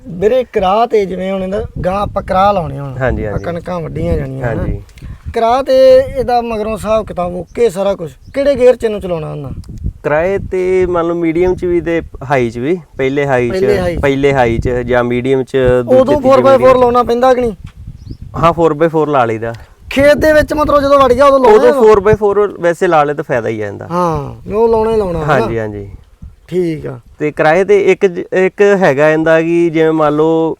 ਵੀਰੇ ਕਰਾ ਤੇ ਜਿਵੇਂ ਹੁਣ ਇਹਦਾ ਗਾਂ ਆਪਾਂ ਕਰਾ ਲਾਉਣੇ ਹੁਣ ਹਾਂਜੀ, ਹਾਂਜੀ। ਕਣਕਾਂ ਵੱਡੀਆਂ ਜਾਣੀਆਂ ਹਨਾ। ਹਾਂਜੀ ਕਰਾ ਤੇ ਇਹਦਾ ਮਗਰੋਂ ਹਿਸਾਬ ਕਿਤਾਬ ਓਕੇ ਸਾਰਾ ਕੁਝ ਕਿਹੜੇ ਗੇਅਰ ਚ ਇਹਨੂੰ ਚਲਾਉਣਾ ਹੁੰਦਾ ਕਿਰਾਏ ਤੇ ਮੰਨ ਲਓ ਮੀਡੀਅਮ ਚ ਵੀ ਤੇ ਹਾਈ ਚ ਵੀ ਪਹਿਲੇ ਹਾਈ ਪਹਿਲੇ high ਚ ਚ। ਪਹਿਲੇ ਹਾਈ ਚ ਜਾਂ ਮੀਡੀਅਮ ਚ ਦੂਜੇ ਉਦੋਂ ਤੀਜੇ 4x4 medium ਲਾਉਣਾ ਪੈਂਦਾ ਕਿ ਨਹੀਂ ਚ। ਹਾਂ 4x4 ਲਾ ਲਈਦਾ ਖੇਤ ਦੇ ਵਿੱਚ ਮਤਲਬ ਜਦੋਂ ਵੜ ਗਿਆ ਉਦੋਂ ਲਾਉਣਾ ਉਦੋਂ 4x4 ਵੈਸੇ ਲਾ ਲੇ ਤਾਂ ਫਾਇਦਾ ਹੀ ਆ ਜਾਂਦਾ ਹਾਂ ਉਹ ਲਾਉਣਾ ਹੀ ਲਾਉਣਾ ਹਨਾ? ਹਾਂਜੀ ਹਾਂਜੀ ਠੀਕ ਆ। ਤੇ ਕਿਰਾਏ ਤੇ ਇੱਕ ਇੱਕ ਹੈਗਾ ਇਹਦਾ ਕਿ ਜਿਵੇਂ ਮੰਨ ਲਓ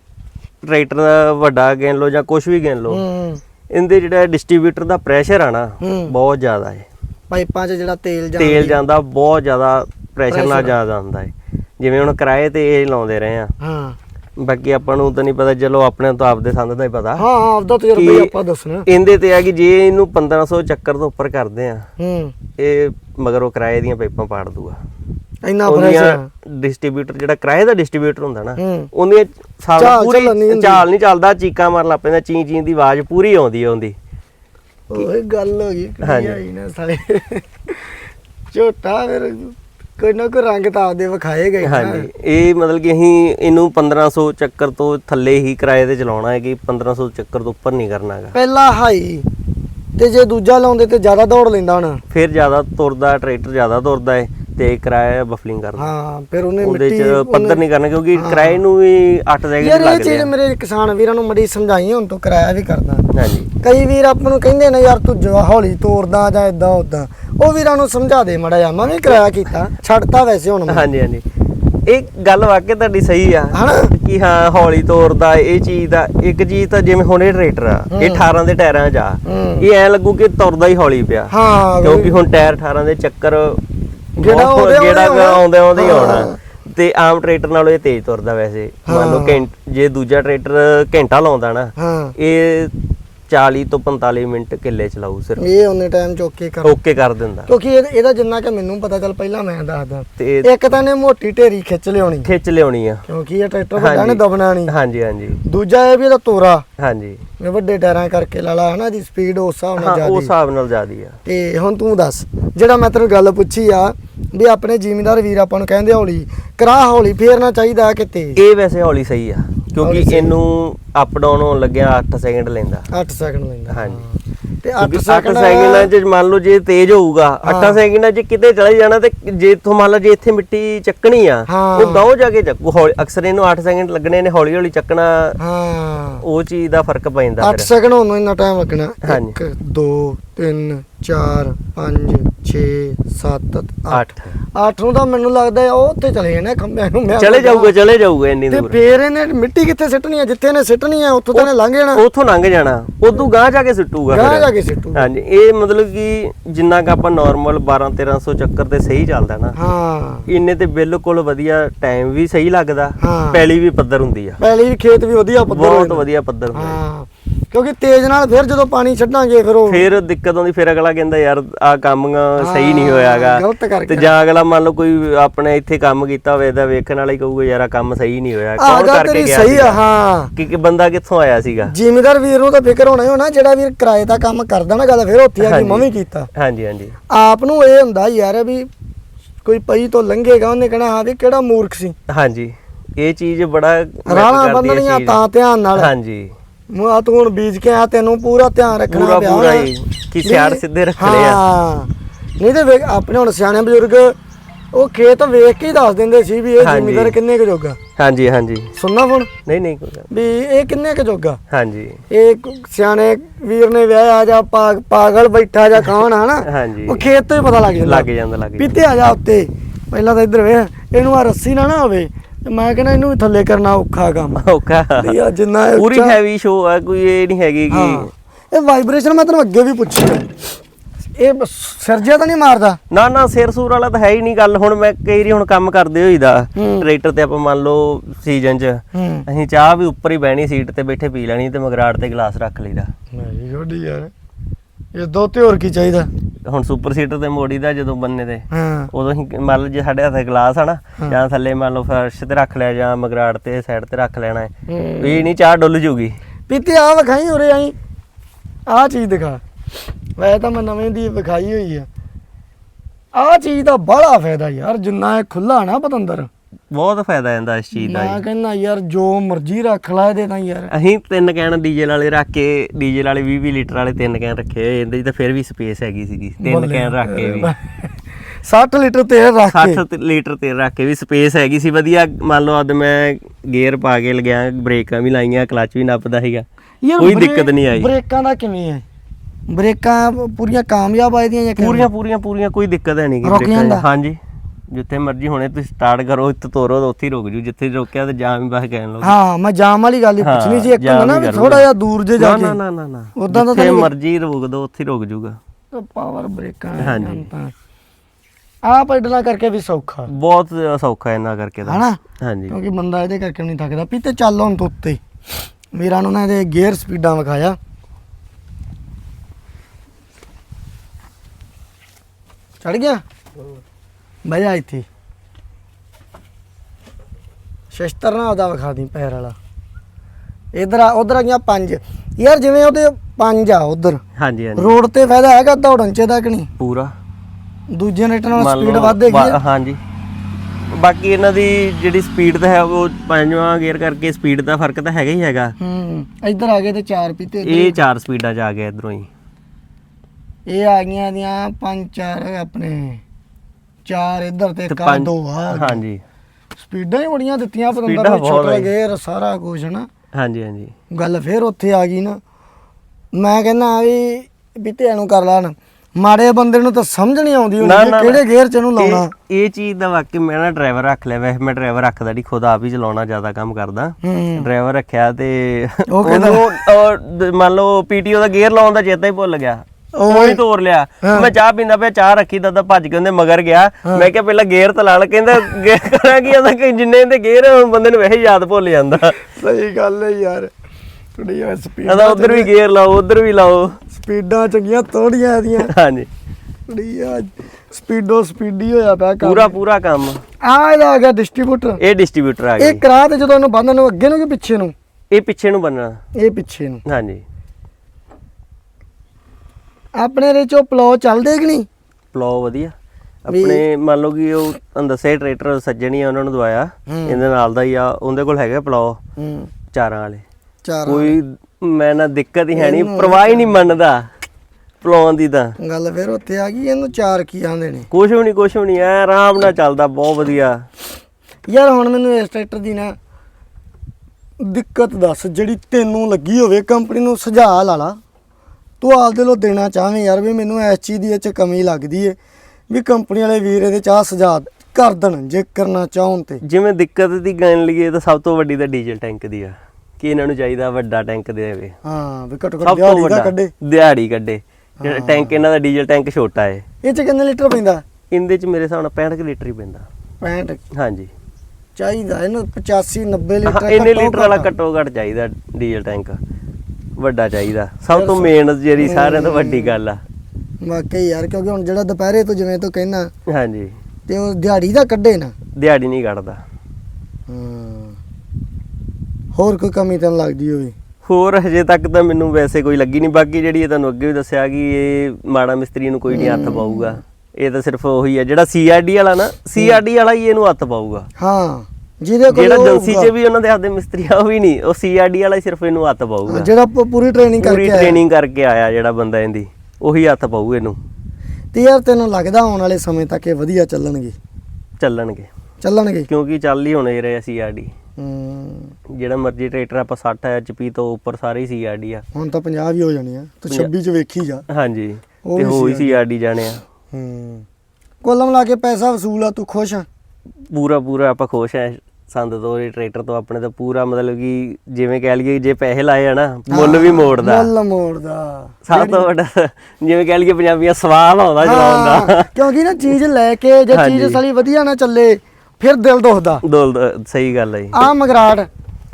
ਟਰੈਕਟਰ ਦਾ ਵੱਡਾ ਗਿਣ ਲਓ ਜਾਂ ਕੁਝ ਵੀ ਗਿਣ ਲਓ ਹੂੰ। ਇਹਦੇ ਜਿਹੜਾ ਡਿਸਟ੍ਰੀਬਿਊਟਰ ਦਾ ਪ੍ਰੈਸ਼ਰ ਆ ਨਾ। ਬਹੁਤ ਜ਼ਿਆਦਾ ਹੈ ਪਾਈਪਾਂ 'ਚ ਜਿਹੜਾ ਤੇਲ ਜਾਂਦਾ ਤੇਲ ਜਾਂਦਾ ਬਹੁਤ ਜ਼ਿਆਦਾ ਪ੍ਰੈਸ਼ਰ ਨਾਲ। ਜ਼ਿਆਦਾ ਆਉਂਦਾ ਹੈ ਜਿਵੇਂ ਹੁਣ ਕਿਰਾਏ ਤੇ ਇਹ ਲਾਉਂਦੇ ਰਹੇ ਆ। ਹਾਂ। ਬਾਕੀ ਆਪਾਂ ਨੂੰ ਤਾਂ ਨਹੀਂ ਪਤਾ ਚਲੋ ਆਪਣੇ ਤੋਂ ਆਪਦੇ ਸੰਦ ਦਾ ਹੀ ਪਤਾ। ਹਾਂ ਹਾਂ, ਆਪਦਾ ਤਜਰਬਾ ਹੀ ਆਪਾਂ ਦੱਸਣਾ। ਇਹਦੇ ਤੇ ਆ ਕਿ ਜੇ ਇਹਨੂੰ 1500 ਚੱਕਰ ਤੋਂ ਉੱਪਰ ਕਰਦੇ ਆ ਹੂੰ। ਇਹ ਮਗਰ ਉਹ ਕਿਰਾਏ ਦੀਆਂ ਪਾਈਪਾਂ ਪਾੜ ਦੂਗਾ। ਇੰਨਾ ਪ੍ਰੈਸ਼ਰ ਡਿਸਟ੍ਰੀਬਿਊਟਰ ਜਿਹੜਾ ਕਿਰਾਏ ਦਾ ਡਿਸਟ੍ਰੀਬਿਊਟਰ ਹੁੰਦਾ ਨਾ ਹੂੰ। ਉਹਦੀਆਂ ਸਾਲ ਪੂਰੀ। ਚਾਲ ਨਹੀਂ ਚੱਲਦਾ ਚੀਕਾਂ ਮਾਰਨ ਲੱਗ ਪੈਂਦਾ ਚੀਂ ਚੀਂ ਦੀ ਆਵਾਜ਼ ਪੂਰੀ ਆਉਂਦੀ ਆ ਉਹਦੀ। ਓਏ ਗੱਲ ਹੋ ਗਈ। ਕੁੜੀ ਆਈ ਨਾ ਸਾਲੇ। ਝੋਟਾ ਫਿਰ ਕੋਈ ਨਾ ਕੋਈ ਰੰਗ ਤਾਂ ਆਪਦੇ ਵਿਖਾਏ ਗਏ। ਹਾਂਜੀ ਇਹ ਮਤਲਬ ਕਿ ਅਸੀਂ ਇਹਨੂੰ 1500 ਚੱਕਰ ਤੋਂ ਥੱਲੇ ਹੀ ਕਿਰਾਏ ਤੇ ਚਲਾਉਣਾ ਹੈ ਕਿ 1500 ਚੱਕਰ ਤੋਂ ਉੱਪਰ ਨਹੀਂ ਕਰਨਾ ਹੈਗਾ। ਪਹਿਲਾ ਹਾਈ ਤੇ ਜੇ ਦੂਜਾ ਲਾਉਂਦੇ ਤੇ ਜ਼ਿਆਦਾ ਦੌੜ ਲੈਂਦਾ ਹੁਣ। ਫਿਰ ਜ਼ਿਆਦਾ ਤੁਰਦਾ ਟਰੈਕਟਰ ਜ਼ਿਆਦਾ ਤੁਰਦਾ ਹੈ ਤੇ ਕਿਰਾਇਆ ਬਫਲਿੰਗ ਕਰਦਾ ਹਾਂ ਫਿਰ ਉਹਨੇ ਉਹਦੇ ਮਿੱਟੀ ਚ ਪੱਧਰ ਨਹੀਂ ਕਰਨਾ ਕਿਉਂਕਿ ਕਿਰਾਏ ਨੂੰ ਵੀ 8 ਯਾਰ ਸੈਕਿੰਡ ਇਹ ਲੱਗਦੇ ਚੀਜ਼ ਆ। ਮੇਰੇ ਕਿਸਾਨ ਵੀਰਾਂ ਨੂੰ ਮੜੀ ਸਮਝਾਈ ਹੁਣ ਤੋਂ ਕਿਰਾਇਆ ਵੀ ਕਰਦਾ। ਹਾਂਜੀ। ਕਈ ਵੀਰ ਆਪਾਂ ਨੂੰ ਕਹਿੰਦੇ ਨੇ ਯਾਰ ਤੂੰ ਜੋ ਹੌਲੀ ਤੋਰਦਾ ਜਾਂ ਇਦਾਂ ਉਦਾਂ ਉਹ ਵੀਰਾਂ ਨੂੰ ਸਮਝਾ ਦੇ ਮੜਾ ਜਾ ਮੈਂ ਵੀ ਕਿਰਾਇਆ ਕੀਤਾ ਛੱਡਤਾ ਵੈਸੇ ਹੁਣ ਮੈਂ। ਹਾਂਜੀ ਹਾਂਜੀ। ਇਹ ਗੱਲ ਵਾਕਿਆ ਤੁਹਾਡੀ ਸਹੀ ਆ ਹਨਾ? ਕਿ ਹਾਂ ਹੌਲੀ ਤੋਰਦਾ ਇਹ ਚੀਜ਼ ਦਾ ਇੱਕ ਚੀਜ਼ ਤਾਂ ਜਿਵੇਂ ਹੁਣ ਇਹ ਟਰੈਕਟਰ ਆ ਇਹ 18 ਦੇ ਟਾਇਰਾਂ 'ਚ ਆ। ਹੂੰ। ਇਹ ਐ ਲੱਗੂ ਕਿ ਤੁਰਦਾ ਹੀ ਹੌਲੀ ਪਿਆ। ਹਾਂ ਕਿਉਂਕਿ ਹੁਣ ਟਾਇਰ 18 ਦੇ ਚੱਕਰ ਜਿਹੜਾ ਆਉਂਦੇ- ਜਿਹੜਾ ਆਉਂਦੇ ਆਉਂਦੇ। ਹੀ। ਆਉਣਾ। ਤੇ ਆਮ ਟਰੈਕਟਰ ਨਾਲੋਂ ਇਹ ਤੇਜ਼ ਤੁਰਦਾ ਵੈਸੇ। ਮੰਨ ਲਓ। ਘੰਟ ਜੇ ਦੂਜਾ ਟਰੈਕਟਰ ਘੰਟਾ ਲਾਉਂਦਾ ਨਾ ਇਹ 40 ਤੋਂ 45 ਮਿੰਟ ਕਿੱਲੇ ਚਲਾਊ ਸਿਰਫ। ਇਹ ਉਹਨੇ ਟਾਈਮ ਚੁੱਕ ਕੇ ਕਰ ਓਕੇ ਕਰ ਦਿੰਦਾ। ਕਿਉਂਕਿ ਇਹ- ਇਹਦਾ ਜਿੰਨਾ ਕਿ ਮੈਨੂੰ ਪਤਾ ਚੱਲ ਪਹਿਲਾਂ ਮੈਂ ਦੱਸਦਾ। ਤੇ ਇੱਕ ਤਾਂ ਨੇ ਮੋਟੀ ਢੇਰੀ ਖਿੱਚ ਲਿਆਉਣੀ। ਖਿੱਚ ਲਿਆਉਣੀ ਆ। ਕਿਉਂਕਿ ਇਹ ਟਰੈਕਟਰ ਵੱਡਾ ਨੇ। ਦਬਣਾ ਨਹੀਂ। ਹਾਂਜੀ ਹਾਂਜੀ। ਦੂਜਾ ਇਹ ਵੀ ਇਹਦਾ ਤੋਰਾ। ਹਾਂਜੀ। ਇਹ ਵੱਡੇ ਟਾਇਰਾਂ ਕਰਕੇ ਲਾ ਲਾ ਹਨਾ ਦੀ ਸਪੀਡ ਉਸ ਹਿਸਾਬ ਨਾਲ ਜ਼ਿਆਦੀ ਆ। ਤੇ ਹੁਣ ਤੂੰ ਦੱਸ ਜਿਹੜਾ ਮੈਂ ਤੈਨੂੰ ਗੱਲ ਪੁੱਛੀ ਆ ਵੀ ਆਪਣੇ ਜ਼ਿਮੀਂਦਾਰ ਵੀਰ ਆਪਾਂ ਨੂੰ ਕਹਿੰਦੇ ਹੌਲੀ ਕਰਾ ਹੌਲੀ ਫੇਰਨਾ ਚਾਹੀਦਾ ਕਿ ਤੇਜ਼ ਇਹ ਵੈਸੇ ਹੌਲੀ ਸਹੀ ਆ ਕਿਉਂਕਿ। ਇਹਨੂੰ ਅਪ ਡਾਊਨ ਹੋਣ ਲੱਗਿਆ 8 ਸੈਕਿੰਡ ਲੈਂਦਾ 8 ਸੈਕਿੰਡ ਲੈਂਦਾ ਹਾਂਜੀ। ਤੇ 8 ਕਿਉਂਕਿ ਅੱਠ ਸੈਕਿੰਡ ਸੈਕਿੰਡਾਂ 'ਚ ਮੰਨ ਲਓ ਜੇ ਤੇਜ਼ ਹੋਊਗਾ 8 ਹਾਂ। ਸੈਕਿੰਡਾਂ 'ਚ ਕਿਤੇ ਚਲੇ ਜਾਣਾ ਤੇ ਜੇ ਤੂੰ ਮੰਨ ਲਾ ਜੇ ਇੱਥੇ ਮਿੱਟੀ ਚੱਕਣੀ ਆ। ਉਹ ਗਾਉਂ ਜਾ ਕੇ ਚੱਕੂ ਹੌਲੀ ਅਕਸਰ ਇਹਨੂੰ 8 ਸੈਕਿੰਡ ਲੱਗਣੇ ਨੇ ਹੌਲੀ ਹੌਲੀ ਚੱਕਣਾ ਹਾਂ ਉਹ ਚੀਜ਼ ਦਾ ਫ਼ਰਕ ਪੈਂਦਾ 8 ਫਿਰ ਸੈਕਿੰਡ ਹੋਣ ਨੂੰ ਇੰਨਾ ਟਾਈਮ ਲੱਗਣਾ ਹਾਂਜੀ। 1 2 3 4 5 6 7 8 8 8 ਨੂੰ ਤਾਂ ਮੈਨੂੰ ਲੱਗਦਾ ਉਹ ਉੱਥੇ ਚਲੇ ਜਾਣਾ ਖੰਭਿਆਂ ਨੂੰ ਮੈਂ ਚਲੇ ਜਾਊਗਾ ਚਲੇ ਜਾਊਗਾ ਇੰਨੀ ਤੇ ਦੂਰ। ਫੇਰ ਇਹਨੇ ਮਿੱਟੀ ਕਿੱਥੇ ਸਿੱਟਣੀ ਆ? ਜਿੱਥੇ ਇਹਨੇ ਸਿੱਟਣੀ ਆ ਉੱਥੋਂ ਤਾਂ ਇਹਨੇ ਲੰਘ ਜਾਣਾ। ਉਥੋਂ ਲੰਘ ਜਾਣਾ। ਉਦੋਂ ਗਾਂ ਜਾ ਕੇ ਸੁੱਟੂਗਾ ਗਾਂ ਫਿਰ। ਜਾ ਕੇ ਸਿੱਟੂ ਹਾਂਜੀ ਇਹ ਮਤਲਬ ਕਿ ਜਿੰਨਾ ਕ ਆਪਾਂ ਨਾਰਮਲ 12 1300 ਚੱਕਰ ਤੇ ਸਹੀ ਚੱਲਦਾ ਨਾ। ਹਾਂ। ਇੰਨੇ ਤੇ ਬਿਲਕੁਲ ਵਧੀਆ ਟਾਈਮ ਵੀ ਸਹੀ ਲੱਗਦਾ। ਪੈਲੀ ਵੀ ਪੱਧਰ ਹੁੰਦੀ ਆ। ਪਹਿਲੀ ਵੀ ਖੇਤ ਵੀ ਵਧੀਆ ਪੱਧਰ ਬਹੁਤ। ਵਧੀਆ ਪੱਧਰ ਹੁੰਦਾ ਹਾਂ। ਕਿਉਂਕਿ ਤੇਜ਼ ਨਾਲ ਫਿਰ ਜਦੋਂ ਪਾਣੀ ਛੱਡਾਂਗੇ ਫਿਰ ਉਹ ਫਿਰ ਦਿੱਕਤ ਆਉਂਦੀ ਫਿਰ ਅਗਲਾ ਕਹਿੰਦਾ ਯਾਰ ਆ ਕੰਮ ਸਹੀ ਨਹੀਂ ਹੋਇਆਗਾ। ਗਲਤ ਕਰ ਤੇ। ਜਾਂ ਅਗਲਾ ਮੰਨ ਲਓ ਕੋਈ ਆਪਣੇ ਇੱਥੇ ਕੰਮ ਕੀਤਾ ਹੋਵੇ ਤਾਂ ਵੇਖਣ ਵਾਲਾ ਹੀ ਕਹੂਗਾ ਯਾਰ ਆ ਕੰਮ ਸਹੀ ਨਹੀਂ ਹੋਇਆ। ਕੌਣ ਕਰਕੇ ਗਿਆ ਸਹੀ ਆ? ਹਾਂ। ਕਿ ਕਿ ਬੰਦਾ ਕਿੱਥੋਂ ਆਇਆ ਸੀਗਾ? ਜ਼ਿਮੀਦਾਰ ਵੀਰ ਨੂੰ ਤਾਂ ਫਿਕਰ ਹੋਣਾ ਹੀ ਹੋਣਾ ਜਿਹੜਾ ਵੀਰ ਕਿਰਾਏ ਦਾ ਕੰਮ ਕਰਦਾ ਨਾ ਗੱਲ ਫਿਰ ਉੱਥੇ ਆ ਕੇ। ਮੈਂ ਵੀ ਕੀਤਾ। ਹਾਂਜੀ ਹਾਂਜੀ। ਆਪ ਨੂੰ ਇਹ ਹੁੰਦਾ ਯਾਰ ਵੀ ਕੋਈ ਪਈ ਤੋਂ ਲੰਘੇਗਾ ਉਹਨੇ ਕਹਿਣਾ ਹਾਂ ਵੀ ਕਿਹੜਾ ਮੂਰਖ ਸੀ। ਹਾਂਜੀ। ਇਹ ਚੀਜ਼ ਬੜਾ ਰਾਣਾ ਚੀਜ਼। ਤਾਂ ਧਿਆਨ ਨਾਲ। ਹਾਂਜੀ। ਮੂਆ ਤੂੰ ਹੁਣ ਬੀਜ ਕੇ ਆ ਤੈਨੂੰ ਪੂਰਾ ਧਿਆਨ ਰੱਖਣਾ ਪੂਰਾ ਪਿਆ ਪੂਰਾ ਹੋਣਾ। ਹੀ ਕਿ ਸਿਆੜ ਸਿੱਧੇ ਰੱਖਣੇ ਆ। ਹਾਂ। ਨਹੀਂ ਤੇ ਵੇਖ ਆਪਣੇ ਹੁਣ ਸਿਆਣੇ ਬਜ਼ੁਰਗ ਉਹ ਖੇਤ ਵੇਖ ਕੇ ਹੀ ਦੱਸ ਦਿੰਦੇ ਸੀ ਵੀ ਇਹ ਹਾਂਜੀ। ਜ਼ਿਮੀਦਾਰ ਕਿੰਨੇ ਕੁ ਜੋਗਾ। ਹਾਂਜੀ ਹਾਂਜੀ। ਸੁਣਨਾ ਹੁਣ? ਨਹੀਂ ਨਹੀਂ ਕੋਈ ਗੱਲ ਵੀ ਇਹ ਕਿੰਨੇ ਕੁ ਜੋਗਾ? ਹਾਂਜੀ। ਇਹ ਕ- ਸਿਆਣੇ ਵੀਰ ਨੇ ਵਿਆਹਿਆ ਜਾਂ ਪਾ- ਪਾਗਲ ਬੈਠਾ ਜਾਂ ਕੌਣ ਹਨਾ? ਹਾਂਜੀ। ਉਹ ਖੇਤ ਤੋਂ ਹੀ ਪਤਾ ਲੱਗ ਜਾਂਦਾ। ਲੱਗ ਜਾਂਦਾ ਲੱਗ ਜਾਂਦਾ। ਪੀਤੇ ਆ ਜਾ ਉੱਤੇ। ਪਹਿਲਾਂ ਤਾਂ ਇੱਧਰ ਵੇ ਇਹਨੂੰ ਆ ਰੱਸੀ ਨਾ ਨਾ ਹੋਵੇ। ਤੇ ਮੈਂ ਕਹਿੰਦਾ ਇਹਨੂੰ ਵੀ ਥੱਲੇ ਕਰਨਾ ਔਖਾ ਕੰਮ। ਔਖਾ। ਵੀ ਆ ਜਿੰਨਾ ਇਹ ਪੂਰੀ ਉੱਚਾ- ਹੈਵੀ ਸ਼ੋ ਆ ਕੋਈ ਇਹ ਨਹੀਂ ਹੈਗੀ ਹਾਂ। ਕਿ ਇਹ ਵਾਈਬ੍ਰੇਸ਼ਨ ਮੈਂ ਤੈਨੂੰ ਅੱਗੇ ਵੀ ਪੁੱਛੀ ਆ। ਇਹ ਬਸ ਸਿਰਜਿਆ ਤਾਂ ਨਹੀਂ ਮਾਰਦਾ? ਨਾ ਨਾ ਸਿਰ ਸੂਰ ਵਾਲਾ ਤਾਂ ਹੈ ਹੀ ਨਹੀਂ ਗੱਲ। ਹੁਣ ਮੈਂ ਕਈ ਵਾਰੀ ਹੁਣ ਕੰਮ ਕਰਦੇ ਹੋਈਦਾ। ਟਰੈਕਟਰ ਤੇ ਆਪਾਂ ਮੰਨ ਲਓ ਸੀਜ਼ਨ 'ਚ। ਹੂੰ। ਅਸੀਂ ਚਾਹ ਵੀ ਉੱਪਰ ਹੀ ਬਹਿਣੀ ਸੀਟ ਤੇ ਬੈਠੇ ਪੀ ਲੈਣੀ ਤੇ ਮਗਰਾੜ ਤੇ ਗਲਾਸ ਰੱਖ ਲਈਦਾ। ਨਹੀਂ ਗੋਡੀ ਯਾਰ। ਇਹ ਦੋ ਤੇ ਹੋਰ ਕੀ ਚਾਹੀਦਾ? ਹੁਣ ਸੁਪਰ ਸੀਟਰ ਤੇ ਮੋੜੀਦਾ ਜਦੋਂ ਬੰਨੇ ਤੇ ਹਾਂ। ਉਦੋਂ ਹੀ ਮੰਨ ਲਓ ਜੇ ਸਾਡੇ ਹੱਥੇ ਗਲਾਸ ਆ ਨਾ। ਜਾਂ ਥੱਲੇ ਮੰਨ ਲਓ ਫਰਸ਼ ਤੇ ਰੱਖ ਲਿਆ ਜਾਂ ਮਗਰਾੜ ਤੇ ਸਾਈਡ ਤੇ ਰੱਖ ਲੈਣਾ ਹੈ। ਇਹ ਨਹੀਂ ਚਾਹ ਡੁੱਲ ਜੂਗੀ। ਪੀਤੇ ਆ ਵਿਖਾਈ ਉਰੇ ਆਈ। ਆ ਚੀਜ਼ ਦਿਖਾ। ਵੈਸੇ ਤਾਂ ਮੈਂ ਨਵੇਂ ਦੀ ਵਿਖਾਈ ਹੋਈ ਆ। ਆ ਚੀਜ਼ ਦਾ ਬੜਾ ਫਾਇਦਾ ਯਾਰ ਜਿੰਨਾ ਇਹ ਖੁੱਲਾ ਨਾ ਪਤੰਦਰ। ਬਹੁਤ ਫਾਇਦਾ ਜਾਂਦਾ ਇਸ ਚੀਜ਼ ਦਾ ਮੈਂ ਕਹਿੰਦਾ ਯਾਰ ਜੋ ਮਰਜ਼ੀ ਰੱਖ ਲੈ ਇਹਦੇ ਤਾਂ ਯਾਰ। ਅਸੀਂ ਤਿੰਨ ਕੈਨ ਡੀਜ਼ਲ ਵਾਲੇ ਰੱਖ ਕੇ ਡੀਜ਼ਲ ਵਾਲੇ 20 20 ਲੀਟਰ ਵਾਲੇ ਤਿੰਨ ਕੈਨ ਰੱਖੇ ਹੋਏ ਇਹਦੇ 'ਚ ਤਾਂ ਫਿਰ ਵੀ ਸਪੇਸ ਹੈਗੀ ਸੀਗੀ। ਤਿੰਨ ਕੈਨ ਰੱਖ ਕੇ ਵੀ। 60 ਲੀਟਰ ਤੇਲ ਰੱਖ ਕੇ। 60 ਤੇ- ਲੀਟਰ ਤੇਲ ਰੱਖ ਕੇ ਵੀ ਸਪੇਸ ਹੈਗੀ ਸੀ। ਵਧੀਆ ਮੰਨ ਲਓ ਅੱਜ ਮੈਂ ਗੇਅਰ ਪਾ ਕੇ ਲਗਿਆ ਬ੍ਰੇਕਾਂ ਵੀ ਲਾਈਆਂ ਕਲਚ ਵੀ ਨੱਪਦਾ ਸੀਗਾ। ਕੋਈ ਦਿੱਕਤ ਨਹੀਂ ਆਈ। ਬ੍ਰੇਕਾਂ ਦਾ ਕਿਵੇਂ ਹੈ ਬ੍ਰੇਕਾਂ ਪੂਰੀਆਂ ਕਾਮਯਾਬ ਆਏ ਦੀਆਂ ਜਾਂ? ਪੂਰੀਆਂ ਪੂਰੀਆਂ ਪੂਰੀਆਂ ਕੋਈ ਦਿੱਕਤ ਹੈ ਨਹੀਂ ਰੁਕ ਜਾਂਦਾ? ਹਾਂਜੀ। ਜਿੱਥੇ ਮਰਜ਼ੀ ਹੁਣੇ ਤੁਸੀਂ ਸਟਾਰਟ ਕਰੋ ਇੱਥੇ ਤੋਰੋ ਉੱਥੇ ਹੀ ਰੁਕ ਜੂ ਜਿੱਥੇ ਰੁਕਿਆ ਤੇ ਜਾਮ ਹੀ ਬਸ ਕਹਿਣ ਲਓ ਹਾਂ ਮੈਂ ਜਾਮ ਵਾਲੀ ਗੱਲ ਹੀ ਪੁੱਛਣੀ ਸੀ ਇੱਕ ਹੁੰਦਾ ਨਾ ਵੀ ਥੋੜਾ। ਜਿਹਾ ਦੂਰ ਜੇ ਜਾ ਕੇ। ਨਾ ਨਾ ਨਾ ਨਾ। ਉਦਾਂ ਤਾਂ ਜਿੱਥੇ ਮਰਜ਼ੀ ਰੁਕ ਦੋ ਉੱਥੇ ਹੀ ਰੁਕ ਜੂਗਾ ਪਾਵਰ ਬ੍ਰੇਕਾਂ ਹਾਂਜੀ। ਆ ਪੈਡਲਾਂ ਕਰਕੇ ਵੀ ਸੌਖਾ। ਬਹੁਤ ਸੌਖਾ ਇਹਨਾਂ ਕਰਕੇ ਤਾਂ। ਹਨਾ? ਹਾਂਜੀ। ਕਿਉਂਕਿ ਬੰਦਾ ਇਹਦੇ ਕਰਕੇ ਨਹੀਂ ਥੱਕਦਾ। ਵੀ ਤੇ ਚੱਲ ਹੁਣ ਤੋਂ ਉੱਤੇ। ਵੀਰਾਂ ਨੂੰ ਨਾ ਇਹਦੇ ਗੇਅਰ ਸਪੀਡਾਂ ਵਿਖਾਇਆ। ਚੜ ਗਿਆ? ਬਹਿ ਜਾ ਇੱਥੇ ਸ਼ਸਤਰ ਨਾ ਉਹਦਾ ਵਿਖਾ ਦੀ ਪੈਰ ਵਾਲਾ। ਇਧਰ ਆ ਉਧਰ ਆ ਗਿਆ ਪੰਜ। ਯਾਰ ਜਿਵੇਂ ਉਹਦੇ ਪੰਜ ਆ ਉਧਰ। ਹਾਂਜੀ ਹਾਂਜੀ। ਰੋਡ ਤੇ ਫਾਇਦਾ ਹੈਗਾ ਦੌੜਨ ਚ ਦਾ ਕਿ ਨਹੀਂ? ਪੂਰਾ। ਦੂਜੇ ਨੇਟ ਨਾਲ ਮੰਨ ਸਪੀਡ ਲਓ ਵੱਧ ਹੈਗੀ ਬਾ-। ਹਾਂਜੀ। ਬਾਕੀ ਇਹਨਾਂ ਦੀ ਜਿਹੜੀ ਸਪੀਡ ਤਾਂ ਹੈ ਉਹ ਪੰਜਵਾਂ ਗੇਅਰ ਕਰਕੇ ਸਪੀਡ ਦਾ ਫ਼ਰਕ ਤਾਂ ਹੈਗਾ ਹੀ ਹੈਗਾ। ਹੂੰ ਇੱਧਰ ਆ ਗਏ ਤੇ ਚਾਰ ਪੀਤੇ ਇਹ ਚਾਰ ਸਪੀਡਾਂ ਚ ਆ ਗਿਆ ਇਧਰੋਂ ਹੀ। ਇਹ ਆ ਗਈਆਂ ਇਹਦੀਆਂ ਪੰਜ ਚਾਰ ਆਪਣੇ। ਚਾਰ ਇੱਧਰ ਤੇ ਕਾ ਦੋ ਆ ਹਾਂਜੀ। ਸਪੀਡਾਂ ਹੀ ਬੜੀਆਂ ਦਿੱਤੀਆਂ ਪਤੰਦਰ ਬਹੁਤ ਛੋਟਾ। ਗੇਰ ਸਾਰਾ ਕੁਝ ਨਾ ਹਾਂਜੀ ਹਾਂਜੀ। ਗੱਲ ਫੇਰ ਉੱਥੇ ਆ ਗਈ ਨਾ। ਮੈਂ ਕਹਿੰਦਾ ਵੀ ਵੀ ਧਿਆਨ ਕਰ ਲੈਣ। ਮਾੜੇ ਬੰਦੇ ਨੂੰ ਤਾਂ ਸਮਝ ਨਹੀਂ ਆਉਂਦੀ ਨਾ, ਨਾ, ਵੀ ਕਿਹੜੇ ਨਾ। ਗੇਅਰ ਚ ਇਹਨੂੰ ਲਾਉਣਾ। ਇਹ ਚੀਜ਼ ਦਾ ਵਾਕਈ ਮੈਂ ਨਾ ਡਰਾਈਵਰ ਰੱਖ ਲਿਆ ਵੈਸੇ। ਮੈਂ ਡਰਾਈਵਰ ਰੱਖਦਾ ਨਹੀਂ ਖੁਦ ਆਪ ਹੀ ਚਲਾਉਣਾ ਜ਼ਿਆਦਾ ਕੰਮ ਕਰਦਾ। ਡਰਾਈਵਰ ਰੱਖਿਆ ਤੇ ਉਹਨੂੰ ਮੰਨ ਲਓ ਪੀਟੀਓ ਦਾ ਗੇਅਰ ਲਾਉਣ ਦਾ ਚੇਤਾ ਹੀ ਭੁੱਲ ਗਿਆ। ਉਹ ਹੀ ਤੋੜ ਲਿਆ। ਮੈਂ ਚਾਹ ਪੀਂਦਾ ਪਿਆ ਚਾਹ ਰੱਖੀ ਤਾਂ ਤਾਂ ਭੱਜ ਕੇ ਉਹਦੇ ਮਗਰ ਗਿਆ। ਮੈਂ ਕਿਹਾ ਪਹਿਲਾਂ ਗੇਅਰ ਤਾਂ ਲਾ ਕਹਿੰਦਾ ਕਰਾਂ ਕੀ ਆਂਦਾ ਕਿ ਜਿੰਨੇ ਇਹਦੇ ਗੇਅਰ ਬੰਦੇ ਨੂੰ ਵੈਸੇ ਯਾਦ ਭੁੱਲ ਜਾਂਦਾ। ਸਹੀ ਗੱਲ ਹੈ ਯਾਰ। ਥੋੜੀ ਸਪੀਡ ਕਹਿੰਦਾ ਉਧਰ ਵੀ ਗੇਅਰ ਲਾਓ ਉਧਰ ਵੀ ਲਾਓ। ਸਪੀਡਾਂ ਚੰਗੀਆਂ ਤੋੜੀਆਂ ਇਹਦੀਆਂ। ਹਾਂਜੀ। ਥੋੜੀ ਆ ਸਪੀਡੋ ਸਪੀਡੀ ਹੋਇਆ ਪਿਆ ਕੰਮ। ਪੂਰਾ ਪੂਰਾ ਕੰਮ। ਆ ਇਹਦਾ ਆ ਗਿਆ ਡਿਸਟ੍ਰੀਬਿਊਟਰ ਇਹ ਡਿਸਟ੍ਰੀਬਿਊਟਰ ਆ ਇਹ ਗਿਆ ਕਰਾ ਤੇ ਜਦੋਂ ਇਹਨੂੰ ਬੰਨਣ ਨੂੰ ਅੱਗੇ ਨੂੰ ਕਿ ਪਿੱਛੇ ਨੂੰ? ਇਹ ਪਿੱਛੇ ਨੂੰ ਬੰਨਣਾ ਇਹ ਪਿੱਛੇ ਨੂੰ। ਹਾਂਜੀ। ਆਪਣੇ ਦੇ ਚੋਂ ਪਲੋ ਚੱਲਦੇ ਕਿ ਨਹੀਂ? ਪਲੋ ਵਧੀਆ। ਆਪਣੇ ਮੰਨ ਲਓ ਕਿ ਉਹ ਤੁਹਾਨੂੰ ਦੱਸਿਆ ਟਰੈਕਟਰ ਸੱਜਣੀ ਆ ਉਹਨਾਂ ਨੂੰ ਦਵਾਇਆ। ਇਹਦੇ ਨਾਲ ਦਾ ਹੀ ਆ ਉਹਦੇ ਕੋਲ ਹੈਗਾ ਪਲੋ ਹੂੰ। ਚਾਰਾਂ ਵਾਲੇ। ਚਾਰ ਕੋਈ ਮੈਂ ਨਾ ਦਿੱਕਤ ਹੀ ਹੈ ਨਹੀਂ ਪਰਵਾਹ ਹੀ ਨਹੀਂ ਮੰਨਦਾ ਪਲਾਉਣ ਦੀ ਤਾਂ। ਗੱਲ ਫਿਰ ਉੱਥੇ ਆ ਗਈ ਇਹਨੂੰ ਚਾਰ ਕੀ ਆਂਦੇ ਨੇ? ਕੁਛ ਵੀ ਨਹੀਂ ਕੁਛ ਵੀ ਨਹੀਂ ਐ ਆਰਾਮ ਨਾਲ ਚੱਲਦਾ ਬਹੁਤ ਵਧੀਆ। ਯਾਰ ਹੁਣ ਮੈਨੂੰ ਇਸ ਟਰੈਕਟਰ ਦੀ ਨਾ ਦਿੱਕਤ ਦੱਸ ਜਿਹੜੀ ਤੈਨੂੰ ਲੱਗੀ ਹੋਵੇ ਕੰਪਨੀ ਨੂੰ ਸੁਝਾਅ ਲਾ ਲਾ। ਤੂੰ ਆਪਦੇ ਲੋ ਦੇਣਾ ਚਾਹਵੇਂ ਯਾਰ ਵੀ ਮੈਨੂੰ ਇਸ ਚੀਜ਼ ਦੀ ਇਹ ਚ ਕਮੀ ਲੱਗਦੀ ਏ ਵੀ ਕੰਪਨੀ ਵਾਲੇ ਵੀਰ ਇਹਦੇ ਚਾਹ ਸੁਝਾਅ ਕਰ ਦੇਣ ਜੇ ਕਰਨਾ ਚਾਹਣ ਤੇ। ਜਿਵੇਂ ਦਿੱਕਤ ਦੀ ਗੱਲ ਲਈਏ ਤਾਂ ਸਭ ਤੋਂ ਵੱਡੀ ਤਾਂ ਡੀਜ਼ਲ ਟੈਂਕ ਦੀ ਆ। ਕਿ ਇਹਨਾਂ ਨੂੰ ਚਾਹੀਦਾ ਵੱਡਾ ਟੈਂਕ ਦੇਵੇ ਹਾਂ ਵੀ ਘੱਟੋ ਘੱਟ ਸਭ ਤੋਂ ਦਿਹਾੜੀ ਦਾ ਵੱਡਾ ਕੱਢੇ। ਦਿਹਾੜੀ ਕੱਢੇ। ਜਿਹੜਾ ਟੈਂਕ ਇਹਨਾਂ ਦਾ ਡੀਜ਼ਲ ਟੈਂਕ ਛੋਟਾ ਹੈ ਇਹ ਚ ਕਿੰਨੇ ਲੀਟਰ ਪੈਂਦਾ? ਇਹਦੇ ਚ ਮੇਰੇ ਹਿਸਾਬ ਨਾਲ 65 ਕੁ ਲੀਟਰ ਹੀ ਪੈਂਦਾ। 65 ਹਾਂਜੀ। ਚਾਹੀਦਾ ਇਹਨੂੰ 85 90 ਲੀਟਰ ਇੰਨੇ ਘੱਟੋ ਲੀਟਰ ਵਾਲਾ ਘੱਟ। ਘੱਟੋ ਘੱਟ ਚਾਹੀਦਾ ਡੀਜ਼ਲ ਟੈਂਕ। ਵੱਡਾ ਚਾਹੀਦਾ। ਸਭ ਤੋਂ ਮੇਨ ਜਿਹੜੀ ਸਾਰਿਆਂ ਤੋਂ ਵੱਡੀ ਗੱਲ ਆ। ਵਾਕਈ ਯਾਰ ਕਿਉਂਕਿ ਹੁਣ ਜਿਹੜਾ ਦੁਪਹਿਰੇ ਤੋਂ ਜਿਵੇਂ ਤੂੰ ਕਹਿਣਾ ਹਾਂਜੀ। ਤੇ ਉਹ ਦਿਹਾੜੀ ਦਾ ਕੱਢੇ ਨਾ। ਦਿਹਾੜੀ ਨਹੀਂ ਕੱਢਦਾ। ਹਾਂ। ਹੋਰ ਕੋਈ ਕਮੀ ਤੈਨੂੰ ਲੱਗਦੀ ਹੋਵੇ? ਹੋਰ ਹਜੇ ਤੱਕ ਤਾਂ ਮੈਨੂੰ ਵੈਸੇ ਕੋਈ ਲੱਗੀ ਨਹੀਂ। ਬਾਕੀ ਜਿਹੜੀ ਇਹ ਤੁਹਾਨੂੰ ਅੱਗੇ ਵੀ ਦੱਸਿਆ ਕਿ ਇਹ ਮਾੜਾ ਮਿਸਤਰੀ ਨੂੰ ਕੋਈ ਨਹੀਂ ਹੱਥ ਪਾਊਗਾ। ਇਹ ਤਾਂ ਸਿਰਫ ਉਹੀ ਆ। ਜਿਹੜਾ ਸੀਆਰਡੀ ਵਾਲਾ ਨਾ ਸੀਆਰਡੀ ਵਾਲਾ ਹੀ ਇਹਨੂੰ ਹੱਥ ਪਾਊਗਾ। ਹਾਂ। ਜਿਹਦੇ ਕੋਲ ਜਿਹੜਾ ਏਜੰਸੀ 'ਚ। ਵੀ ਉਹਨਾਂ ਦੇ ਹੱਥ ਦੇ ਮਿਸਤਰੀ ਆ ਉਹ ਵੀ ਨਹੀਂ ਉਹ ਸੀਆਰਡੀ ਵਾਲਾ ਹੀ ਸਿਰਫ ਇਹਨੂੰ ਹੱਥ ਪਾਊਗਾ। ਜਿਹੜਾ ਪੂਰੀ ਟ੍ਰੇਨਿੰਗ ਪੂਰੀ ਕਰਕੇ ਆਇਆ। ਟ੍ਰੇਨਿੰਗ ਕਰਕੇ ਆਇਆ ਜਿਹੜਾ ਬੰਦਾ ਇਹਦੀ ਉਹੀ ਹੱਥ ਪਾਊ ਇਹਨੂੰ। ਤੇ ਯਾਰ ਤੈਨੂੰ ਲੱਗਦਾ ਆਉਣ ਵਾਲੇ ਸਮੇਂ ਤੱਕ ਇਹ ਵਧੀਆ ਚੱਲਣਗੇ? ਚੱਲਣਗੇ। ਚੱਲਣਗੇ? ਕਿਉਂਕਿ ਚੱਲ ਹੀ ਹੋਣੇ ਰਹੇ ਸੀਆਰਡੀ ਹੂੰ। ਜਿਹੜਾ ਮਰਜ਼ੀ ਟਰੈਕਟਰ ਆਪਾਂ 60 ਐਚਪੀ ਤੋਂ ਉੱਪਰ ਸਾਰੇ ਸੀਆਰਡੀ ਆ। ਹੁਣ ਤਾਂ 50 ਵੀ ਹੋ ਜਾਣੀ ਆ ਤੂੰ 26 ਚ ਵੇਖੀ ਜਾ। ਹਾਂਜੀ ਤੇ ਹੋਈ CRD ਸੀਆਰਡੀ ਜਾਣੇ ਆ। ਹੂੰ। ਕੋਲਮ ਲਾ ਕੇ ਪੈਸਾ ਵਸੂਲ ਆ ਤੂੰ ਖੁਸ਼ ਆ? ਪੂਰਾ ਪੂਰਾ ਆਪਾਂ ਖੁਸ਼ ਆ ਸੰਦ ਤੋਂ ਇਹ ਟਰੈਕਟਰ ਤੋਂ ਆਪਣੇ ਤਾਂ ਪੂਰਾ ਮਤਲਬ ਕਿ ਜਿਵੇਂ ਕਹਿ ਲਈਏ ਜੇ ਪੈਸੇ ਲਾਏ ਆ ਨਾ ਮੁੱਲ ਵੀ ਮੋੜਦਾ। ਮੁੱਲ ਮੋੜਦਾ। ਸਭ ਤੋਂ ਵੱਡਾ ਜਿਵੇਂ ਕਹਿ ਲਈਏ ਪੰਜਾਬੀਆਂ ਸਵਾਲ ਆਉਂਦਾ ਜਵਾਨ ਦਾ ਕਿਉਂਕਿ ਨਾ ਚੀਜ਼ ਲੈ ਕੇ ਜੇ ਚੀਜ਼। ਸਾਲੀ ਵਧੀਆ ਨਾ ਚੱਲੇ ਫਿਰ ਦਿਲ ਦੁਖਦਾ। ਦੋਲ ਸਹੀ ਗੱਲ ਹੈ ਜੀ। ਆ ਮਗਰਾਟ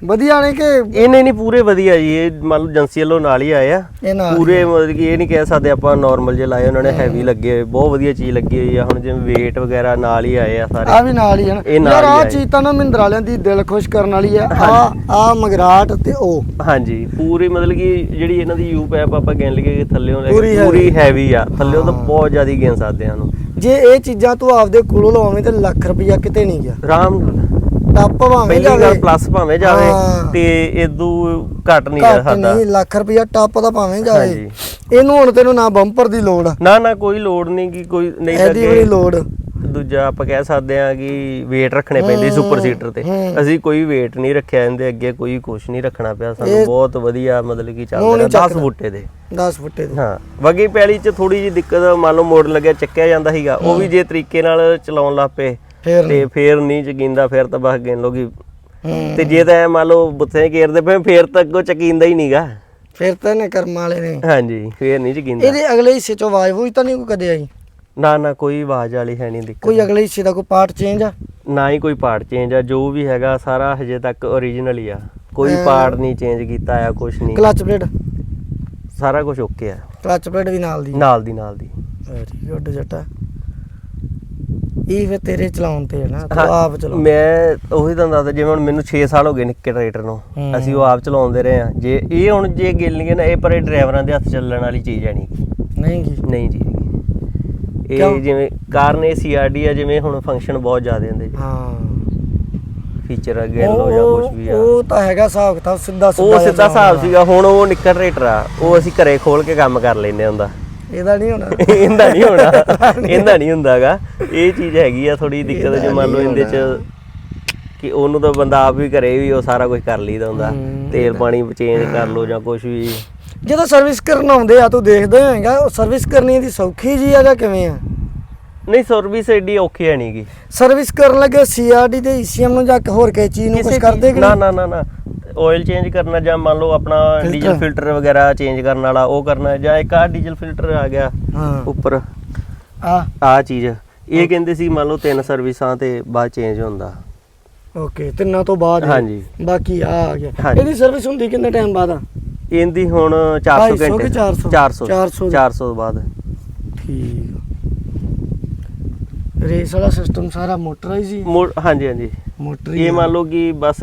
ਵਧੀਆ ਨੇ ਕਿ ਇਹਨੇ ਨਹੀਂ ਪੂਰੇ ਵਧੀਆ ਜੀ ਇਹ ਮੰਨ ਲਓ ਏਜੰਸੀ ਵੱਲੋਂ ਨਾਲ ਹੀ ਆਏ ਆ। ਇਹ ਨਾਲ ਪੂਰੇ ਮਤਲਬ ਕਿ ਇਹ ਨਹੀਂ ਕਹਿ ਸਕਦੇ ਆਪਾਂ ਨਾਰਮਲ ਜੇ ਲਾਏ ਉਹਨਾਂ ਨੇ ਹੈਵੀ ਲੱਗੇ ਹੋਏ ਬਹੁਤ ਵਧੀਆ ਚੀਜ਼ ਲੱਗੀ ਹੋਈ ਆ। ਹੁਣ ਜਿਵੇਂ weight ਵਗੈਰਾ ਨਾਲ ਹੀ ਆਏ ਆ ਸਾਰੇ। ਆ ਵੀ ਨਾਲ ਹੀ ਹਨ ਇਹ ਨਾਲ ਯਾਰ ਹੀ ਆ ਆਏ। ਚੀਜ਼ ਤਾਂ ਨਾ ਮਹਿੰਦਰਾ ਵਾਲਿਆਂ ਦੀ ਦਿਲ ਖੁਸ਼ ਕਰਨ ਵਾਲੀ ਆ। ਆ ਆ ਮਗਰਾਟ ਤੇ ਉਹ। ਹਾਂਜੀ ਪੂਰੀ ਮਤਲਬ ਕਿ ਜਿਹੜੀ ਇਹਨਾਂ ਦੀ ਯੂ ਪੈਪ ਆਪਾਂ ਗਿਣ ਲਈਏ ਕਿ ਥੱਲੇੋਂ ਲੈ ਪੂਰੀ ਕੇ। ਪੂਰੀ ਹੈਵੀ ਆ। ਥੱਲੇੋਂ ਤਾਂ ਬਹੁਤ ਜ਼ਿਆਦਾ ਗਿਣ ਸਕਦੇ ਆ ਨੂੰ ਜੇ ਇਹ ਚੀਜ਼ਾਂ ਤੂੰ ਆਪਦੇ ਕੋਲੋਂ ਲਵਾਵੇਂ ਤੇ ਲੱਖ ਰੁਪਈਆ ਕਿਤੇ ਨਹੀਂ ਗਿਆ। ਆਰਾਮ ਨਾਲ। ਟੱਪ ਭਾਵੇਂ ਪਹਿਲੀ ਜਾਵੇ। ਗੱਲ ਪਲੱਸ ਭਾਵੇਂ ਜਾਵੇ ਹਾਂ। ਤੇ ਇਦੋਂ ਘੱਟ ਨਹੀਂ ਜਾ ਘੱਟ ਸਕਦਾ ਨਹੀਂ ਲੱਖ ਰੁਪਇਆ ਟੱਪ ਦਾ ਭਾਵੇਂ ਜਾਵੇ। ਹਾਂਜੀ। ਇਹਨੂੰ ਹੁਣ ਤੈਨੂੰ ਨਾ ਬੰਪਰ ਦੀ ਲੋੜ ਆ। ਨਾ ਨਾ ਕੋਈ ਲੋੜ ਨਹੀਂ ਕਿ ਕੋਈ ਨਹੀਂ ਤਾਂ ਇਹਦੀ ਬੜੀ ਅੱਗੇ ਲੋੜ। ਦੂਜਾ ਆਪਾਂ ਕਹਿ ਸਕਦੇ ਆ ਕਿ weight ਰੱਖਣੇ ਪੈਂਦੇ ਸੁਪਰ ਸੀਟਰ ਤੇ। ਹੂੰ। ਅਸੀਂ ਕੋਈ weight ਨਹੀਂ ਰੱਖਿਆ ਇਹਦੇ ਅੱਗੇ ਕੋਈ ਕੁਛ ਨਹੀਂ ਰੱਖਣਾ ਪਿਆ ਸਾਨੂੰ। ਇਹ- ਬਹੁਤ ਵਧੀਆ ਮਤਲਬ ਕਿ ਚੱਲ ਨਹੀਂ ਰਿਹਾ 10 ਚੱਕਦਾ। ਬੁੱਟੇ ਦੇ। 10 ਫੁੱਟੇ ਦੀ। ਹਾਂ ਵਗੀ ਪੈਲੀ ਚ ਥੋੜੀ ਜੀ ਦਿੱਕਤ ਮੰਨ ਲਓ ਮੋੜ ਲੱਗਿਆ ਚੱਕਿਆ ਜਾਂਦਾ ਸੀਗਾ। ਉਹ ਵੀ ਜੇ ਤਰੀਕੇ ਨਾਲ ਚਲਾਉਣ ਲੱਗ ਪਏ ਫੇਰ ਤੇ ਫੇਰ ਨਹੀਂ ਚਕੀਂਦਾ ਫਿਰ ਤਾਂ ਬਸ ਗੇਨ ਲੋਗੀ ਤੇ ਜੇ ਤਾਂ ਐਂ ਮੰਨ ਲਓ ਬੁੱਥੇ ਘੇਰਦੇ ਪਏ ਫੇਰ ਤਾਂ ਅੱਗੋਂ ਚਕੀਂਦਾ ਹੀ ਨਹੀਂਗਾ ਫਿਰ ਤਾਂ ਇਹਨੇ ਕਰਮ ਵਾਲੇ ਨੇ। ਹਾਂਜੀ ਫੇਰ ਨਹੀਂ ਚਕੀਂਦਾ। ਇਹਦੇ ਅਗਲੇ ਹਿੱਸੇ ਚੋਂ ਆਵਾਜ਼ ਹੋਈ ਤਾਂ ਨਹੀਂ ਕੋਈ ਕਦੇ ਆਈ? ਨਾ ਨਾ ਕੋਈ ਆਵਾਜ਼ ਵਾਲੀ ਹੈ ਨਹੀਂ ਦਿੱਕਤ। ਕੋਈ ਅਗਲੇ ਹਿੱਸੇ ਦਾ ਕੋਈ ਪਾਰਟ ਚੇਂਜ ਆ? ਨਾ ਹੀ ਕੋਈ ਪਾਰਟ ਚੇਂਜ ਆ ਜੋ ਵੀ ਹੈਗਾ ਸਾਰਾ ਹਜੇ ਤੱਕ ਓਰੀਜਨਲ ਹੀ ਆ। ਕੋਈ ਪਾਰਟ ਨਹੀਂ ਚੇਂਜ ਕੀਤਾ ਆ ਕੁਛ ਨਹੀਂ। ਕਲਚ ਪਲੇਟ ਸਾਰਾ ਕੁਝ ਓਕੇ ਆ। ਕਲਚ ਪਲੇਟ ਵੀ ਨਾਲ ਦੀ। ਨਾਲ ਦੀ ਨਾਲ ਦੀ। ਵੈਰੀ ਗੁੱਡ ਜੱਟਾ। ਇਹ ਫਿਰ ਤੇਰੇ ਚਲਾਉਣ ਤੇ ਹੈ ਨਾ ਤੂੰ ਹਾਂ, ਆਪ ਚਲਾ ਮੈਂ ਉਹੀ ਤੁਹਾਨੂੰ ਦੱਸਦਾ ਜਿਵੇਂ ਹੁਣ ਮੈਨੂੰ 6 ਸਾਲ ਹੋ ਗਏ ਨਿੱਕੇ ਟਰੈਕਟਰ ਨੂੰ ਹੂੰ। ਅਸੀਂ ਉਹ ਆਪ ਚਲਾਉਂਦੇ ਰਹੇ ਆ ਜੇ ਇਹ ਹੁਣ ਜੇ ਗਿੱਲਣਗੇ ਨਾ ਇਹ ਪਰ ਇਹ ਡਰਾਈਵਰਾਂ ਦੇ ਹੱਥ ਚੱਲਣ ਵਾਲੀ ਚੀਜ਼ ਹੈ ਨਹੀਂ। ਨਹੀਂ ਕੀ ਨਹੀਂ ਜੀ ਕਿਉਂ? ਇਹ ਜਿਵੇਂ ਕਾਰਨ ਇਹ ਸੀਆਰਡੀ ਆ ਜਿਵੇਂ ਹੁਣ ਫੰਕਸ਼ਨ ਬਹੁਤ ਜ਼ਿਆਦਾ ਹੁੰਦੇ ਜੀ। ਹਾਂ। ਫੀਚਰ ਆ ਗਿੱਲ ਹੋ ਜਾਂ ਕੁਝ ਵੀ ਆ। ਉਹ ਤਾਂ ਹੈਗਾ ਹਿਸਾਬ ਕਿਤਾਬ ਸਿੱਧਾ ਉਹ ਸਿੱਧਾ ਹਿਸਾਬ। ਸੀਗਾ ਹੁਣ ਉਹ ਨਿੱਕਾ ਟਰੈਕਟਰ ਆ ਉਹ ਅਸੀਂ ਘਰੇ ਖੋਲ ਕੇ ਕੰਮ ਕਰ ਲੈਨੇ ਹੁੰਦਾ ਇਹਦਾ ਨਹੀਂ ਹੋਣਾ। ਇਹਦਾ ਨਹੀਂ ਹੋਣਾ। ਇਹਦਾ ਨਹੀਂ ਹੁੰਦਾਗਾ। ਇਹ ਚੀਜ਼ ਹੈਗੀ ਆ ਥੋੜੀ ਦਿੱਕਤ ਜੇ ਮੰਨ ਲਓ ਇਹਦੇ ਚ ਕਿ ਉਹਨੂੰ ਤਾਂ ਬੰਦਾ ਆਪ ਵੀ ਘਰੇ ਵੀ ਉਹ ਸਾਰਾ ਕੁਝ ਕਰ ਲਈਦਾ ਹੁੰਦਾ। ਤੇਲ ਪਾਣੀ ਚੇਂਜ ਕਰ ਲਓ ਜਾਂ ਕੁਝ ਵੀ। ਜਦੋਂ ਸਰਵਿਸ ਕਰਨ ਆਉਂਦੇ ਆ ਤੂੰ ਦੇਖਦੇ ਹੋਏਗਾ ਉਹ ਸਰਵਿਸ ਕਰਨੀ ਦੀ ਸੌਖੀ ਜੀ ਆ ਜਾਂ ਕਿਵੇਂ ਆ? ਨਹੀਂ ਸਰਵਿਸ ਐਡੀ ਔਖੀ ਹੈ ਨਹੀਂਗੀ ਸਰਵਿਸ ਕਰਨ ਲੱਗੇ ਸੀਆਰਡੀ ਤੇ ਈਸੀਐਮ ਨੂੰ ਜਾਂ ਹੋਰ ਕਿਸੇ ਚੀਜ਼ ਨੂੰ ਕੁਝ ਕਰਦੇ ਕਿ ਨਾ? ਨਾ ਨਾ ਨਾ। ਆਇਲ ਚੇਂਜ ਕਰਨਾ ਜਾਂ ਮੰਨ ਲਓ ਆਪਣਾ? ਡੀਜ਼ਲ ਫਿਲਟਰ ਵਗੈਰਾ ਚੇਂਜ ਕਰਨ ਵਾਲਾ ਉਹ ਕਰਨਾ ਜਾਂ ਇੱਕ ਆ ਡੀਜ਼ਲ ਫਿਲਟਰ ਆ ਗਿਆ ਹਾਂ। ਉੱਪਰ। ਆ ਆ ਚੀਜ਼। ਇਹ ਕਹਿੰਦੇ ਸੀ ਮੰਨ ਲਓ ਤਿੰਨ ਸਰਵਿਸਾਂ ਤੇ ਬਾਅਦ ਚੇਂਜ ਹੁੰਦਾ। ਓਕੇ ਤਿੰਨਾਂ ਤੋਂ ਬਾਅਦ। ਹਾਂਜੀ। ਬਾਕੀ ਆ ਆ ਗਿਆ। ਇਹਦੀ ਸਰਵਿਸ ਹੁੰਦੀ ਕਿੰਨੇ ਟਾਈਮ ਬਾਅਦ ਆ? ਇਹਦੀ ਹੁਣ 400 250 ਘੰਟੇ ਕਿ 400? 400 400 400 ਤੋਂ ਬਾਅਦ। ਠੀਕ ਰੇਸ ਵਾਲਾ ਸਿਸਟਮ ਸਾਰਾ ਮੋਟਰਾਈਜ਼ ਹੀ ਹਾਂਜੀ ਹਾਂਜੀ। ਮੋਟਰ ਇਹ ਮੰਨ ਲਓ ਕਿ ਬਸ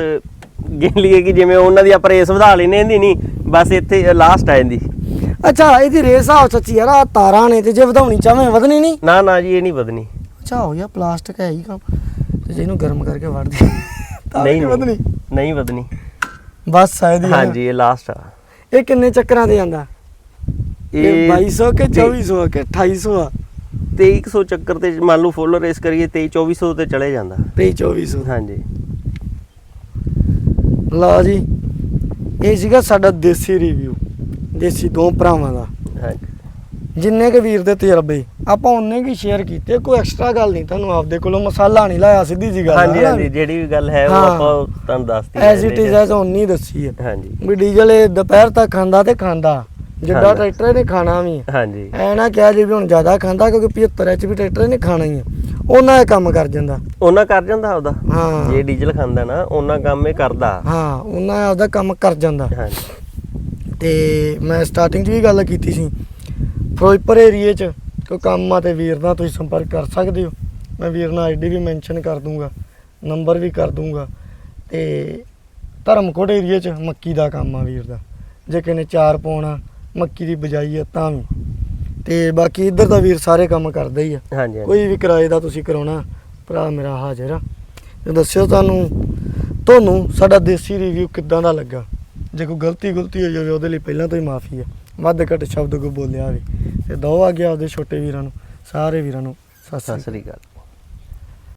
ਗਿਣ ਲਈਏ ਕਿ ਜਿਵੇਂ ਉਹਨਾਂ ਦੀ ਆਪਾਂ ਰੇਸ ਵਧਾ ਲੈਨੇ ਇਹਦੀ ਨਹੀਂ ਬਸ ਇੱਥੇ ਲਾਸਟ ਆ ਜਾਂਦੀ। ਅੱਛਾ ਇਹਦੀ ਰੇਸ ਆ ਸੱਚੀ ਯਾਰ ਆ ਤਾਰਾਂ ਨੇ ਤੇ ਜੇ ਵਧਾਉਣੀ ਚਾਵੇਂ ਵਧਣੀ ਨਹੀਂ। ਨਾ ਨਾ ਜੀ ਇਹ ਨਹੀਂ ਵਧਣੀ। ਅੱਛਾ ਹੋ ਗਿਆ ਪਲਾਸਟਿਕ ਹੈ ਹੀ ਕੰਮ। ਤੇ ਜੇ ਇਹਨੂੰ ਗਰਮ ਕਰਕੇ ਵੜ ਦੇ ਨਹੀਂ ਵਧਣੀ ਨਹੀਂ। ਨਹੀਂ ਵਧਣੀ। ਬਸ ਆ ਇਹਦੀ ਹਾਂਜੀ ਇਹ ਲਾਸਟ ਆ। ਇਹ ਕਿੰਨੇ ਚੱਕਰਾਂ ਤੇ ਜਾਂਦਾ ਇਹ 2200 ਕਿ 2400 ਕਿ 2800 ਆ? 2300 ਚੱਕਰ ਤੇ ਮੰਨ ਲਓ ਫੁੱਲ ਰੇਸ ਕਰੀਏ 23 2400 ਤੇ ਚਲੇ ਜਾਂਦਾ। 23 2400 ਹਾਂਜੀ। ਲਓ ਜੀ। ਇਹ ਸੀਗਾ ਸਾਡਾ ਦੇਸੀ ਰਿਵਿਊ ਦੇਸੀ ਦੋ ਭਰਾਵਾਂ ਦਾ। ਜਿੰਨੇ ਕੇ ਵੀਰ ਦੇ ਤਜਰਬੇ ਆਪਾਂ ਉਹਨੇ ਕੀ ਸ਼ੇਅਰ ਕੀਤੇ ਕੋਈ ਐਕਸਟਰਾ ਗੱਲ ਨਹੀਂ ਤੁਹਾਨੂੰ ਆਪਦੇ ਕੋਲੋਂ ਮਸਾਲਾ ਨਹੀਂ ਲਾਇਆ ਸਿੱਧੀ ਜੀ ਗੱਲ ਹਾਂਜੀ ਹਾਂਜੀ ਜਿਹੜੀ ਵੀ ਗੱਲ ਹੈ ਉਹ ਹਾਂ। ਆਪਾਂ ਤੁਹਾਨੂੰ ਦੱਸਤੀ ਐਜ਼ ਇਟ ਇਜ਼ ਐਜ਼ ਉਹਨੀ ਦੱਸੀ ਹੈ। ਹਾਂਜੀ। ਵੀ ਡੀਜ਼ਲ ਇਹ ਦੁਪਹਿਰ ਤੱਕ ਖਾਂਦਾ ਤੇ ਖਾਂਦਾ ਜਿੱਦਾਂ। ਟਰੈਕਟਰ ਇਹਨੇ ਖਾਣਾ ਵੀ। ਹੈ। ਹਾਂਜੀ। ਐ ਨਾ ਕਿਹਾ ਜੀ ਵੀ ਹੁਣ ਜ਼ਿਆਦਾ ਖਾਂਦਾ ਕਿਉਂਕਿ 75 ਐਚ ਵੀ ਟਰੈਕਟਰ ਇਹਨੇ ਖਾਣਾ ਹੀ ਆ। ਉਹਨਾਂ ਇਹ ਕੰਮ ਕਰ ਜਾਂਦਾ। ਉਹਨਾਂ ਕਰ ਜਾਂਦਾ ਉਹਦਾ ਹਾਂ। ਜੇ ਡੀਜ਼ਲ ਖਾਂਦਾ ਨਾ ਉਹਨਾਂ ਕੰਮ ਇਹ ਕਰਦਾ। ਹਾਂ ਉਹਨਾਂ ਆਪਦਾ ਕੰਮ ਕਰ ਜਾਂਦਾ। ਹਾਂਜੀ। ਤੇ ਮੈਂ ਸਟਾਰਟਿੰਗ 'ਚ ਵੀ ਗੱਲ ਕੀਤੀ ਸੀ। ਫਿਰੋਜ਼ਪੁਰ ਏਰੀਏ 'ਚ ਕੋਈ ਕੰਮ ਆ ਤੇ ਵੀਰ ਨਾਲ ਤੁਸੀਂ ਸੰਪਰਕ ਕਰ ਸਕਦੇ ਹੋ। ਮੈਂ ਵੀਰ ਨਾਲ ਆਈਡੀ ਵੀ ਮੈਂਸ਼ਨ ਕਰ ਦੂੰਗਾ ਨੰਬਰ ਵੀ ਕਰ ਦੂੰਗਾ। ਤੇ ਧਰਮਕੋਟ ਏਰੀਏ 'ਚ ਮੱਕੀ ਦਾ ਕੰਮ ਆ ਵੀਰ ਦਾ। ਜੇ ਕਿਸੇ ਨੇ ਚਾਰ ਪਾਉਣਾ ਮੱਕੀ ਦੀ ਬਜਾਈ ਆ ਤਾਂ ਵੀ। ਤੇ ਬਾਕੀ ਇੱਧਰ ਦਾ ਵੀਰ ਸਾਰੇ ਕੰਮ ਕਰਦਾ ਹੀ ਆ। ਹਾਂਜੀ ਹਾਂਜੀ। ਕੋਈ ਵੀ ਕਿਰਾਏ ਦਾ ਤੁਸੀਂ ਕਰਾਉਣਾ ਭਰਾ ਮੇਰਾ ਹਾਜ਼ਰ ਆ। ਤੇ ਦੱਸਿਓ ਤੁਹਾਨੂੰ ਤੁਹਾਨੂੰ ਸਾਡਾ ਦੇਸੀ ਰਿਵਿਊ ਕਿੱਦਾਂ ਦਾ ਲੱਗਾ? ਜੇ ਕੋਈ ਗਲਤੀ ਗੁਲਤੀ ਹੋਈ ਹੋਵੇ ਉਹਦੇ ਲਈ ਪਹਿਲਾਂ ਤੋਂ ਹੀ ਮਾਫੀ ਹੈ ਵੱਧ ਘੱਟ ਸ਼ਬਦ ਕੋਈ ਬੋਲਿਆ ਹੋਵੇ। ਤੇ ਦੋ ਆ ਗਿਆ ਉਹਦੇ ਛੋਟੇ ਵੀਰਾਂ ਨੂੰ ਸਾਰੇ ਵੀਰਾਂ ਨੂੰ। ਸਤਿ ਸ੍ਰੀ ਸਤਿ ਅਕਾਲ ਸ੍ਰੀ ਅਕਾਲ।